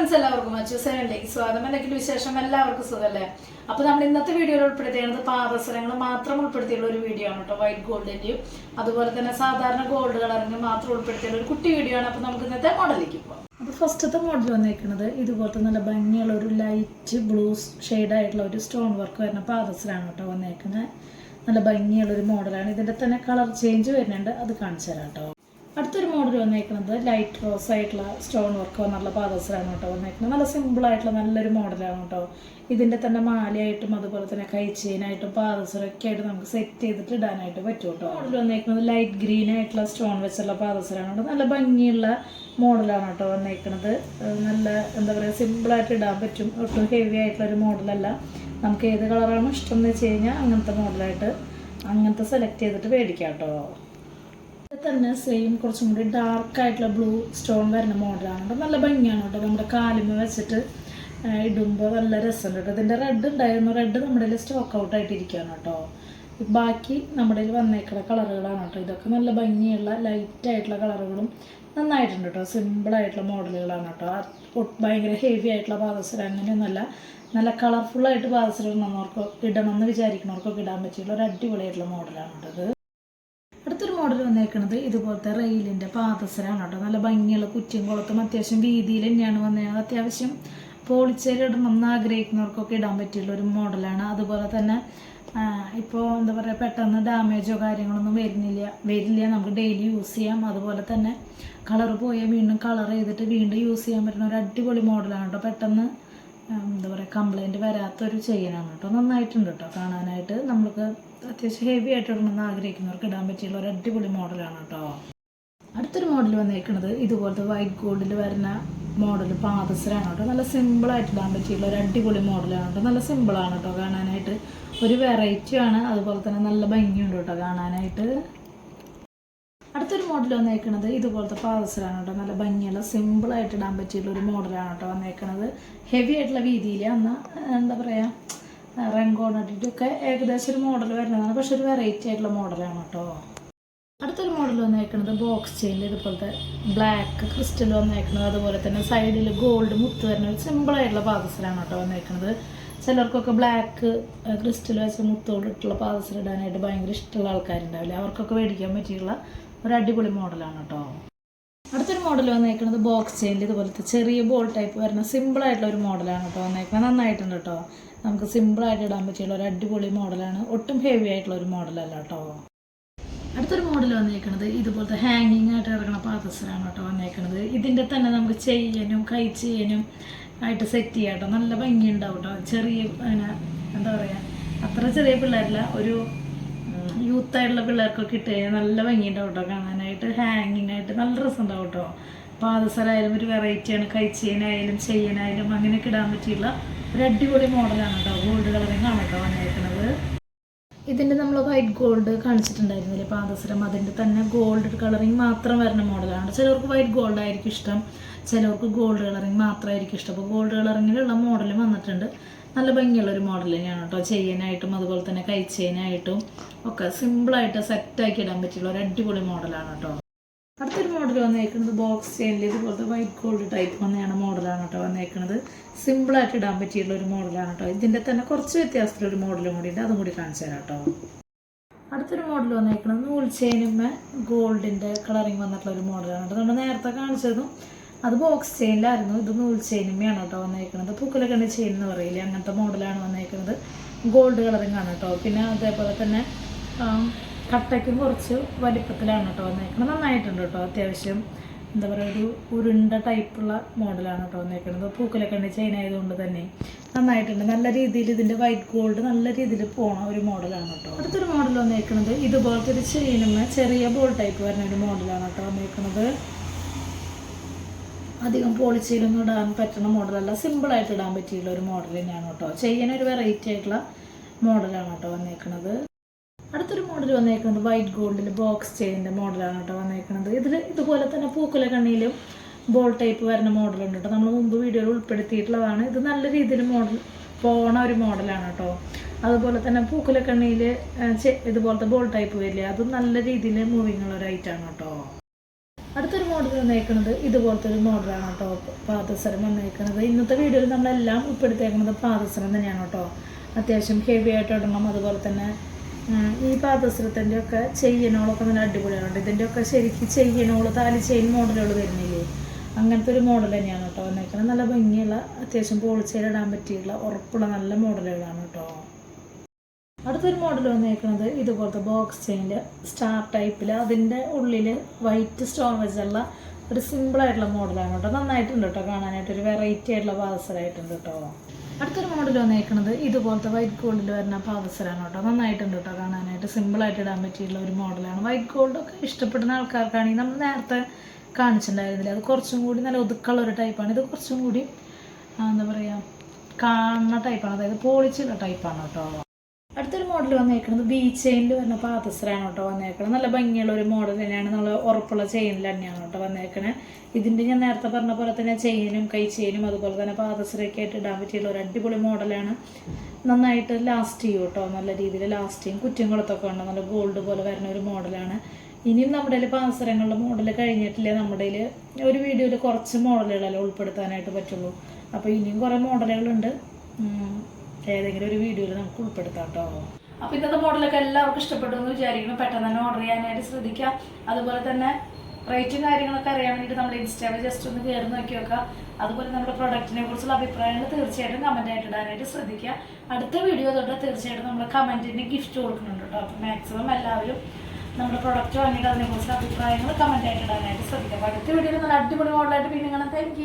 Friends എല്ലാവർക്കും അച്ചു സേനയിലേക്ക് സ്വാഗതം. എന്തെങ്കിലും വിശേഷം? എല്ലാവർക്കും സുഖമല്ലേ അപ്പൊ നമ്മൾ ഇന്നത്തെ വീഡിയോയിൽ ഉൾപ്പെടുത്തിയത് പാദസരങ്ങൾ മാത്രം ഉൾപ്പെടുത്തിയുള്ള ഒരു വീഡിയോ ആണ് കേട്ടോ വൈറ്റ് ഗോൾഡിന്റെയും അതുപോലെ തന്നെ സാധാരണ ഗോൾഡ് കളറിന് മാത്രം ഉൾപ്പെടുത്തിയുള്ള ഒരു കുട്ടി വീഡിയോ ആണ്. അപ്പൊ നമുക്ക് ഇന്നത്തെ മോഡലിലേക്ക് പോകാം അപ്പോൾ ഫസ്റ്റത്തെ മോഡൽ വന്നേക്കുന്നത് ഇതുപോലത്തെ നല്ല ഭംഗിയുള്ള ഒരു ലൈറ്റ് ബ്ലൂ ആയിട്ടുള്ള ഒരു സ്റ്റോൺ വർക്ക് വരുന്ന പാദസരാണ് കേട്ടോ വന്നേക്കുന്നത്. നല്ല ഭംഗിയുള്ള ഒരു മോഡലാണ് ഇതിന്റെ തന്നെ കളർ ചേഞ്ച് വരുന്നുണ്ട്. അത് കാണിച്ചു തരാം കേട്ടോ. അടുത്തൊരു മോഡൽ വന്നേക്കുന്നത് ലൈറ്റ് റോസ് ആയിട്ടുള്ള സ്റ്റോൺ വർക്ക് വന്നുള്ള പാദസരാണ് കേട്ടോ വന്നേക്കുന്നത്. നല്ല സിമ്പിൾ ആയിട്ടുള്ള നല്ലൊരു മോഡലാണ് കേട്ടോ. ഇതിന്റെ തന്നെ മാലയായിട്ടും അതുപോലെ തന്നെ കൈച്ചെയിനായിട്ടും പാദസരമൊക്കെ ആയിട്ട് നമുക്ക് സെറ്റ് ചെയ്തിട്ട് ഇടാനായിട്ട് പറ്റും കേട്ടോ. മോഡൽ വന്നേക്കുന്നത് ലൈറ്റ് ഗ്രീൻ ആയിട്ടുള്ള സ്റ്റോൺ വെച്ചുള്ള പാദസരാണ് കേട്ടോ. നല്ല ഭംഗിയുള്ള മോഡലാണ് കേട്ടോ വന്നേക്കുന്നത്. നല്ല എന്താ പറയുക സിമ്പിളായിട്ട് ഇടാൻ പറ്റും. ഒട്ടും ഹെവി ആയിട്ടുള്ള ഒരു മോഡലല്ല നമുക്ക് ഏത് കളറാണോ ഇഷ്ടം എന്ന് വെച്ച് കഴിഞ്ഞാൽ അങ്ങനത്തെ മോഡലായിട്ട് അങ്ങനത്തെ സെലക്ട് ചെയ്തിട്ട് മേടിക്കാം കേട്ടോ. തന്നെ സെയിം കുറച്ചും കൂടി ഡാർക്ക് ആയിട്ടുള്ള ബ്ലൂ സ്റ്റോൺ വരുന്ന മോഡലാണ് കേട്ടോ നല്ല ഭംഗിയാണ് കേട്ടോ. നമ്മുടെ കാലിമ വെച്ചിട്ട് ഇടുമ്പോൾ നല്ല രസമുണ്ട് കേട്ടോ. ഇതിന്റെ റെഡ് ഉണ്ടായിരുന്നു. റെഡ് നമ്മുടെ കയ്യിൽ സ്റ്റോക്ക് ഔട്ട് ആയിട്ടിരിക്കുകയാണ് കേട്ടോ. ബാക്കി നമ്മുടെ കയ്യിൽ വന്നേക്കുന്ന കളറുകളാണ് കേട്ടോ. ഇതൊക്കെ നല്ല ഭംഗിയുള്ള ലൈറ്റ് ആയിട്ടുള്ള കളറുകളും നന്നായിട്ടുണ്ട് കേട്ടോ. സിമ്പിളായിട്ടുള്ള മോഡലുകളാണ് കേട്ടോ. ഭയങ്കര ഹെവി ആയിട്ടുള്ള പാദസരം അങ്ങനെയൊന്നുമല്ല. നല്ല കളർഫുള്ളായിട്ട് പാദസരം ഇടുന്നവർക്ക് ഇടണമെന്ന് വിചാരിക്കുന്നവർക്കൊക്കെ ഇടാൻ പറ്റിയുള്ള ഒരു അടിപൊളിയായിട്ടുള്ള മോഡലാണ് കേട്ടോ ഇത്. അടുത്തൊരു മോഡൽ വന്നേക്കുന്നത് ഇതുപോലത്തെ റെയിലിന്റെ പാദസരാണ് കേട്ടോ. നല്ല ഭംഗിയുള്ള കുറ്റിയും കുളത്തും അത്യാവശ്യം വീതിയിൽ തന്നെയാണ് വന്നത് അത്യാവശ്യം പോളിച്ചേരി ഇടണം എന്ന് ആഗ്രഹിക്കുന്നവർക്കൊക്കെ ഇടാൻ പറ്റിയുള്ള ഒരു മോഡലാണ് അതുപോലെ തന്നെ ഇപ്പോൾ എന്താ പറയുക പെട്ടെന്ന് ഡാമേജോ കാര്യങ്ങളൊന്നും വരുന്നില്ല. വരില്ല നമുക്ക് ഡെയിലി യൂസ് ചെയ്യാം. അതുപോലെ തന്നെ കളർ പോയാൽ വീണ്ടും കളർ ചെയ്തിട്ട് വീണ്ടും യൂസ് ചെയ്യാൻ പറ്റുന്ന ഒരു അടിപൊളി മോഡലാണ് കേട്ടോ. പെട്ടെന്ന് എന്താ പറയുക കംപ്ലൈന്റ് വരാത്തൊരു ചെയിനാണ് കേട്ടോ. നന്നായിട്ടുണ്ട് കേട്ടോ കാണാനായിട്ട്. നമ്മൾക്ക് അത്യാവശ്യം ഹെവി ആയിട്ട് ഇടണമെന്ന് ആഗ്രഹിക്കുന്നവർക്ക് ഇടാൻ പറ്റിയുള്ള ഒരു അടിപൊളി മോഡലാണ് കേട്ടോ. അടുത്തൊരു മോഡൽ വന്നേക്കുന്നത് ഇതുപോലത്തെ വൈറ്റ് ഗോൾഡിൽ വരുന്ന മോഡൽ പാദസരാണ് കേട്ടോ. നല്ല സിമ്പിളായിട്ട് ഇടാൻ പറ്റിയുള്ള ഒരു അടിപൊളി മോഡലാണ് കേട്ടോ. നല്ല സിമ്പിളാണ് കേട്ടോ കാണാനായിട്ട്. ഒരു വെറൈറ്റി ആണ്. അതുപോലെ തന്നെ നല്ല ഭംഗിയുണ്ട് കേട്ടോ കാണാനായിട്ട്. അടുത്തൊരു മോഡൽ വന്നേക്കുന്നത് ഇതുപോലത്തെ പാദസരാണ് കേട്ടോ. നല്ല ഭംഗിയുള്ള സിമ്പിളായിട്ട് ഇടാൻ പറ്റിയുള്ള ഒരു മോഡലാണ് കേട്ടോ വന്നേക്കുന്നത് ഹെവി ആയിട്ടുള്ള വീതിയിൽ അന്ന് എന്താ പറയുക റെങ്കോണിട്ടൊക്കെ ഏകദേശം ഒരു മോഡൽ വരുന്നതാണ്. പക്ഷെ ഒരു വെറൈറ്റി ആയിട്ടുള്ള മോഡലാണ് കേട്ടോ. അടുത്തൊരു മോഡൽ വന്നേക്കുന്നത് ബോക്സ് ചെയിനിൽ ഇതുപോലത്തെ ബ്ലാക്ക് ക്രിസ്റ്റൽ വന്നേക്കുന്നത് അതുപോലെ തന്നെ സൈഡിൽ ഗോൾഡ് മുത്ത് വരുന്ന ഒരു സിമ്പിളായിട്ടുള്ള പാദസരാണ് കേട്ടോ വന്നേക്കുന്നത് ചിലർക്കൊക്കെ ബ്ലാക്ക് ക്രിസ്റ്റൽ വെച്ച മുത്തോടിട്ടുള്ള പാദസരം ഇടാനായിട്ട് ഭയങ്കര ഇഷ്ടമുള്ള ആൾക്കാരുണ്ടാവില്ല? അവർക്കൊക്കെ മേടിക്കാൻ പറ്റിയുള്ള ഒരു അടിപൊളി മോഡലാണ് കേട്ടോ. മോഡൽ വന്നേക്കുന്നത് ബോക്സ് ചെയിനിൽ ഇതുപോലത്തെ ചെറിയ ബോൾ ടൈപ്പ് വരുന്ന സിമ്പിൾ ആയിട്ടുള്ള ഒരു മോഡലാണ് കേട്ടോ വന്നേക്കുന്നത് നന്നായിട്ടുണ്ട് കേട്ടോ നമുക്ക് സിമ്പിളായിട്ട് ഇടാൻ പറ്റിയുള്ള ഒരു അടിപൊളി മോഡലാണ് ഒട്ടും ഹെവി ആയിട്ടുള്ള ഒരു മോഡലല്ല കേട്ടോ അടുത്തൊരു മോഡൽ വന്നേക്കുന്നത് ഇതുപോലത്തെ ഹാങ്ങിങ് ആയിട്ട് കിടക്കുന്ന പാദസരാണ് കേട്ടോ വന്നേക്കുന്നത് ഇതിന്റെ തന്നെ നമുക്ക് ചെയ്യാനും കൈ ചെയ്യാനും ആയിട്ട് സെറ്റ് ചെയ്യാം കേട്ടോ നല്ല ഭംഗിയുണ്ടാവും കേട്ടോ ചെറിയ എന്താ പറയുക അത്ര ചെറിയ പിള്ളേരല്ല ഒരു യൂത്ത് ആയിട്ടുള്ള പിള്ളേർക്കൊക്കെ ഇട്ട് കഴിഞ്ഞാൽ നല്ല ഭംഗിയുണ്ടാവും കേട്ടോ കാണാനായിട്ട് ഹാങ്ങിങ് ആയിട്ട് നല്ല രസമുണ്ടാവും കേട്ടോ പാദസരായാലും ഒരു വെറൈറ്റിയാണ് കൈ ചെയ്യാനായാലും ചെയ്യാനായാലും അങ്ങനെയൊക്കെ ഇടാൻ പറ്റിയുള്ള ഒരു അടിപൊളി മോഡലാണ് കേട്ടോ. ഗോൾഡ് കളറിങ് ആണ് കേട്ടോ വന്നേക്കുന്നത് ഇതിന്റെ നമ്മൾ വൈറ്റ് ഗോൾഡ് കാണിച്ചിട്ടുണ്ടായിരുന്നില്ലേ? പാദസരം അതിന്റെ തന്നെ ഗോൾഡ് കളറിങ് മാത്രം വരുന്ന മോഡലാണ് ചിലർക്ക് വൈറ്റ് ഗോൾഡ് ആയിരിക്കും ഇഷ്ടം. ചിലർക്ക് ഗോൾഡ് കളറിങ് മാത്രമായിരിക്കും ഇഷ്ടം. അപ്പോൾ ഗോൾഡ് കളറിങ്ങിലുള്ള മോഡലും വന്നിട്ടുണ്ട്. നല്ല ഭംഗിയുള്ള ഒരു മോഡൽ തന്നെയാണ് കേട്ടോ ചെയ്യാനായിട്ടും അതുപോലെ തന്നെ കൈ ചെയ്യാനായിട്ടും ഒക്കെ സിമ്പിളായിട്ട് സെറ്റാക്കി ഇടാൻ പറ്റിയുള്ള ഒരു അടിപൊളി മോഡലാണ് കേട്ടോ അടുത്തൊരു മോഡൽ വന്നേക്കുന്നത് ബോക്സ് ചെയിനിൽ ഇതുപോലത്തെ വൈറ്റ് ഗോൾഡ് ടൈപ്പ് വന്നെയാണ് മോഡലാണ് കേട്ടോ വന്നേക്കുന്നത് സിമ്പിളായിട്ട് ഇടാൻ പറ്റിയുള്ള ഒരു മോഡലാണ് കേട്ടോ ഇതിന്റെ തന്നെ കുറച്ച് വ്യത്യാസത്തിലൊരു മോഡലും കൂടി ഉണ്ട് അതും കൂടി കാണിച്ചു തരാം കേട്ടോ അടുത്തൊരു മോഡൽ വന്നേക്കുന്നത് നൂൽ ചെയിനുമ്മ ഗോൾഡിന്റെ കളറിങ് വന്നിട്ടുള്ള ഒരു മോഡലാണ് കേട്ടോ നമ്മൾ നേരത്തെ കാണിച്ചതും അത് ബോക്സ് ചെയിനിലായിരുന്നു ഇത് നൂൽ ചെയിനുമാണ് കേട്ടോ വന്നേക്കുന്നത് പൂക്കലക്കണ്ണി ചെയിൻ എന്ന് പറയില്ലേ? അങ്ങനത്തെ മോഡലാണ് വന്നേക്കുന്നത് ഗോൾഡ് കളറിങ് ആണ് കേട്ടോ. പിന്നെ അതേപോലെ തന്നെ കട്ടയ്ക്കും കുറച്ച് വലിപ്പത്തിലാണ് കേട്ടോ വന്നേക്കുന്നത് നന്നായിട്ടുണ്ട് കേട്ടോ. അത്യാവശ്യം എന്താ പറയുക ഒരു ഉരുണ്ട ടൈപ്പുള്ള മോഡലാണ് കേട്ടോ വന്നേക്കുന്നത് പൂക്കലക്കണ്ണി ചെയിൻ ആയതുകൊണ്ട് തന്നെ നന്നായിട്ടുണ്ട്. നല്ല രീതിയിൽ ഇതിന്റെ വൈറ്റ് ഗോൾഡ് നല്ല രീതിയിൽ പോണ ഒരു മോഡലാണ് കേട്ടോ. അടുത്തൊരു മോഡൽ വന്നേക്കുന്നത് ഇതുപോലത്തെ ഒരു ചെയിനുമ്മ ചെറിയ ബോൾ ടൈപ്പ് വരുന്ന ഒരു മോഡലാണ് കേട്ടോ വന്നേക്കുന്നത് അധികം പോളിച്ചയിലൊന്നും ഇടാൻ പറ്റുന്ന മോഡലല്ല സിമ്പിളായിട്ട് ഇടാൻ പറ്റിയുള്ള ഒരു മോഡൽ തന്നെയാണ് കേട്ടോ. ചെയ്യാൻ ഒരു വെറൈറ്റി ആയിട്ടുള്ള മോഡലാണ് കേട്ടോ വന്നേക്കുന്നത് അടുത്തൊരു മോഡൽ വന്നേക്കുന്നത് വൈറ്റ് ഗോൾഡിൽ ബോക്സ് ചെയിന്റെ മോഡലാണ് കേട്ടോ വന്നേക്കുന്നത് ഇതിൽ ഇതുപോലെ തന്നെ പൂക്കുല കണ്ണിയിലും ബോൾ ടൈപ്പ് വരുന്ന മോഡലുണ്ട് കേട്ടോ. നമ്മൾ മുമ്പ് വീഡിയോയിൽ ഉൾപ്പെടുത്തിയിട്ടുള്ളതാണ്. ഇത് നല്ല രീതിയിൽ മോഡൽ പോണ ഒരു മോഡലാണ് കേട്ടോ. അതുപോലെ തന്നെ പൂക്കുലക്കണ്ണിയിൽ ഇതുപോലത്തെ ബോൾ ടൈപ്പ് വരില്ലേ അതും നല്ല രീതിയിൽ മൂവിങ്ങുള്ള ഒരു ഐറ്റാണ് കേട്ടോ. അടുത്തൊരു മോഡൽ വന്നേക്കുന്നത് ഇതുപോലത്തെ ഒരു മോഡലാണ് കേട്ടോ. പാദസരം വന്നേക്കുന്നത് ഇന്നത്തെ വീഡിയോയിൽ നമ്മളെല്ലാം ഉൾപ്പെടുത്തിയേക്കുന്നത് പാദസരം തന്നെയാണ് കേട്ടോ. അത്യാവശ്യം ഹെവി ആയിട്ട് ഇടണം. അതുപോലെ തന്നെ ഈ പാദസരത്തിന്റെ ഒക്കെ ചെയ്യണോളൊക്കെ നല്ല അടിപൊളിയാണ് ഇതിന്റെ ഒക്കെ ശരിക്കും ചെയ്യണോൾ താലി ചെയിൻ മോഡലുകൾ വരുന്നില്ലേ? അങ്ങനത്തെ ഒരു മോഡൽ തന്നെയാണ് കേട്ടോ വന്നേക്കുന്നത് നല്ല ഭംഗിയുള്ള അത്യാവശ്യം പോളിച്ചയിലിടാൻ പറ്റിയുള്ള ഉറപ്പുള്ള നല്ല മോഡലുകളാണ് കേട്ടോ. അടുത്തൊരു മോഡൽ വന്നേക്കുന്നത് ഇതുപോലത്തെ ബോക്സ് ചെയിന്റെ സ്റ്റാർ ടൈപ്പിൽ അതിന്റെ ഉള്ളിൽ വൈറ്റ് സ്റ്റോൺ വെച്ചുള്ള ഒരു സിമ്പിൾ ആയിട്ടുള്ള മോഡലാണ് കേട്ടോ. നന്നായിട്ടുണ്ട് കേട്ടോ കാണാനായിട്ട്. ഒരു വെറൈറ്റി ആയിട്ടുള്ള പാദസരമായിട്ടുണ്ട് കേട്ടോ. അടുത്തൊരു മോഡൽ വന്നേക്കുന്നത് ഇതുപോലത്തെ വൈറ്റ് ഗോൾഡിൽ വരുന്ന പാദസരമാണ് കേട്ടോ. നന്നായിട്ടുണ്ട് കേട്ടോ കാണാനായിട്ട്. സിമ്പിളായിട്ട് ഇടാൻ പറ്റിയുള്ള ഒരു മോഡലാണ് വൈറ്റ് ഗോൾഡൊക്കെ ഇഷ്ടപ്പെടുന്ന ആൾക്കാർക്കാണെങ്കിൽ നമ്മൾ നേരത്തെ കാണിച്ചിട്ടുണ്ടായിരുന്നില്ല? അത് കുറച്ചും കൂടി നല്ല ഒതുക്കുള്ള ഒരു ടൈപ്പാണ് ഇത് കുറച്ചും കൂടി എന്താ പറയുക കാണുന്ന ടൈപ്പാണ് അതായത് പോളിച്ചുള്ള ടൈപ്പാണ് കേട്ടോ. അടുത്തൊരു മോഡൽ വന്നേക്കുന്നത് ബി ചെയിനിൽ വരുന്ന പാദസരമാണ് കേട്ടോ വന്നേക്കുന്നത് നല്ല ഭംഗിയുള്ള ഒരു മോഡൽ തന്നെയാണ്. നമ്മൾ ഉറപ്പുള്ള ചെയിനിൽ തന്നെയാണ് കേട്ടോ വന്നേക്കണേ ഇതിന്റെ ഞാൻ നേരത്തെ പറഞ്ഞ പോലെ തന്നെ ചെയിനും കൈ ചെയിനും അതുപോലെ തന്നെ പാദസരമൊക്കെ ആയിട്ട് ഇടാൻ പറ്റിയുള്ള ഒരു അടിപൊളി മോഡലാണ് നന്നായിട്ട് ലാസ്റ്റ് ചെയ്യും കേട്ടോ. നല്ല രീതിയിൽ ലാസ്റ്റ് ചെയ്യും. കുറ്റങ്ങളത്തൊക്കെ ഉണ്ട് നല്ല ഗോൾഡ് പോലെ വരുന്ന ഒരു മോഡലാണ് ഇനിയും നമ്മുടെ കയ്യിൽ പാദസരങ്ങളുടെ മോഡൽ കഴിഞ്ഞിട്ടില്ലേ? നമ്മുടെ ഒരു വീഡിയോയിൽ കുറച്ച് മോഡലുകളെല്ലാം ഉൾപ്പെടുത്താനായിട്ട് പറ്റുള്ളൂ. അപ്പോൾ ഇനിയും കുറേ മോഡലുകളുണ്ട്. ഏതെങ്കിലും ഒരു വീഡിയോയിൽ നമുക്ക് ഉൾപ്പെടുത്താം കേട്ടോ. അപ്പൊ ഇന്നത്തെ മോഡലൊക്കെ എല്ലാവർക്കും ഇഷ്ടപ്പെട്ടു എന്ന് വിചാരിക്കുന്നു. പെട്ടെന്ന് തന്നെ ഓർഡർ ചെയ്യാനായിട്ട് ശ്രദ്ധിക്കാം അതുപോലെ തന്നെ റേറ്റും കാര്യങ്ങളൊക്കെ അറിയാൻ വേണ്ടിയിട്ട് നമ്മുടെ ഇൻസ്റ്റാഗ്രാം ജസ്റ്റ് ഒന്ന് കയറി നോക്കി വെക്കുക. അതുപോലെ നമ്മുടെ പ്രൊഡക്റ്റിനെ കുറിച്ചുള്ള അഭിപ്രായങ്ങൾ തീർച്ചയായിട്ടും കമന്റ് ആയിട്ട് ഇടാനായിട്ട് ശ്രദ്ധിക്കുക. അടുത്ത വീഡിയോ തൊട്ട് തീർച്ചയായിട്ടും നമ്മൾ കമന്റിന് ഗിഫ്റ്റ് കൊടുക്കുന്നുണ്ട് കേട്ടോ. അപ്പൊ മാക്സിമം എല്ലാവരും നമ്മുടെ പ്രൊഡക്റ്റ് വാങ്ങിയിട്ട് അതിനെക്കുറിച്ചുള്ള അഭിപ്രായങ്ങൾ കമന്റ് ആയിട്ട് ഇടാനായിട്ട് ശ്രദ്ധിക്കുക. അടുത്ത വീഡിയോയിൽ നല്ല അടിപൊളി മോഡലായിട്ട് പിന്നെ കാണാം. താങ്ക്